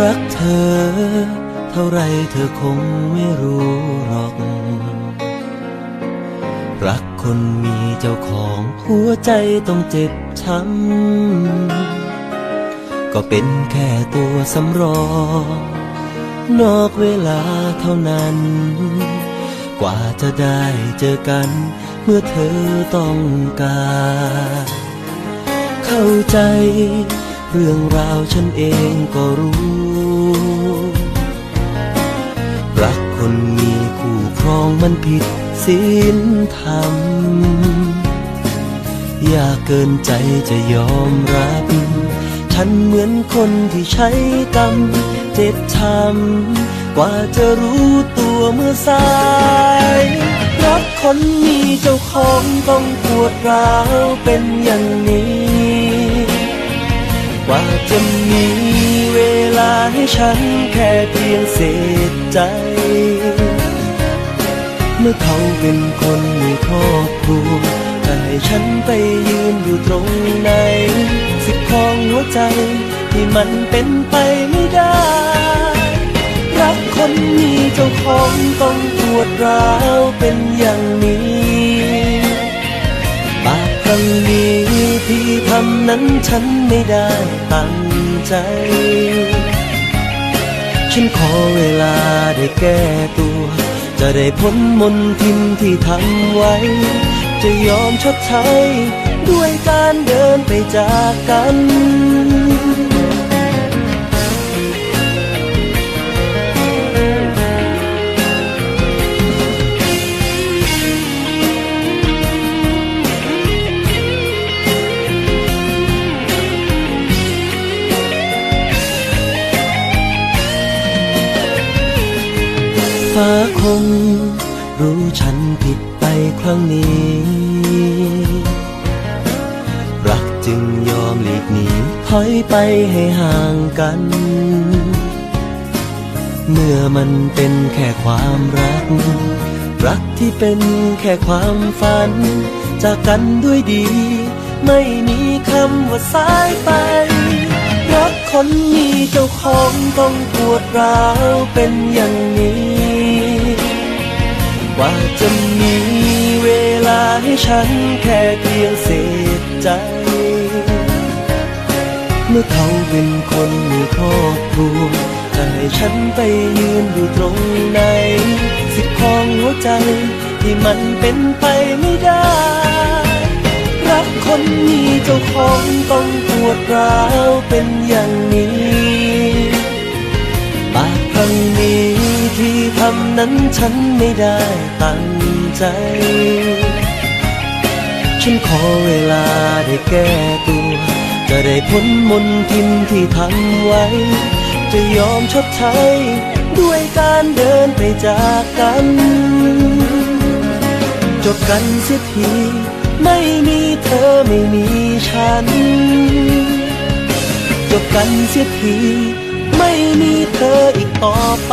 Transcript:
รักเธอ เท่าไรเธอคงไม่รู้หรอก รักคนมีเจ้าของหัวใจต้องเจ็บช้ำ ก็เป็นแค่ตัวสำรอง นอกเวลาเท่านั้น กว่าจะได้เจอกัน เมื่อเธอต้องการ เข้าใจ เรื่องราวฉันเองก็รู้ รักคนมีคู่ครองมันผิดศีลธรรมยากเกินใจจะยอมรับ ฉันเหมือนคนที่ใช้กรรมเจ็บช้ำกว่าจะรู้ตัวเมื่อสายรักคนมีเจ้าของต้องปวดร้าวเป็นอย่างนี้ กว่าจะมีเวลาให้ฉันแค่เพียงเศษใจ เมื่อเขาเป็นคนมีครอบครัวแต่ให้ฉันไปยืนอยู่ตรงไหนสิทธิ์ของหัวใจที่มันเป็นไปไม่ได้ รักคนมีเจ้าของต้องปวดร้าวเป็นอย่างนี้ นั้นฉันไม่ได้ตั้งใจ ฉันขอเวลาได้แก้ตัว จะได้พ้นมนทินที่ทำไว้ จะยอมชดใช้ ด้วยการเดินไปจากกัน ฟ้าคง รู้ฉันผิดไปครั้งนี้ รักจึงยอมหลีกหนีถอยไปให้ห่างกัน เมื่อมันเป็นแค่ความรัก รักที่เป็นแค่ความฝัน จากกันด้วยดี ไม่มีคำว่าสายไปรักคนมีเจ้าของต้องปวดร้าวเป็นอย่างนี้ กว่าจะมีเวลาให้ฉันแค่เพียงเศษใจ เมื่อเขาเป็นคนมีครอบครัวจะให้ฉันไปยืนอยู่ตรงไหนสิทธิ์ของหัวใจที่มันเป็นไปไม่ได้ รักคนมีเจ้าของต้องปวดร้าวเป็นอย่างนี้ำนั้นฉันไม่ได้ตั้งใจ ฉันขอเวลาได้แก้ตัว จะได้พ้นมนทินที่ทำไว้ จะยอมชดใช้ ด้วยการเดินไปจากกัน จบกันเสียทีไม่มีเธอไม่มีฉัน จบกันเสียที มีเธออีกต่อไป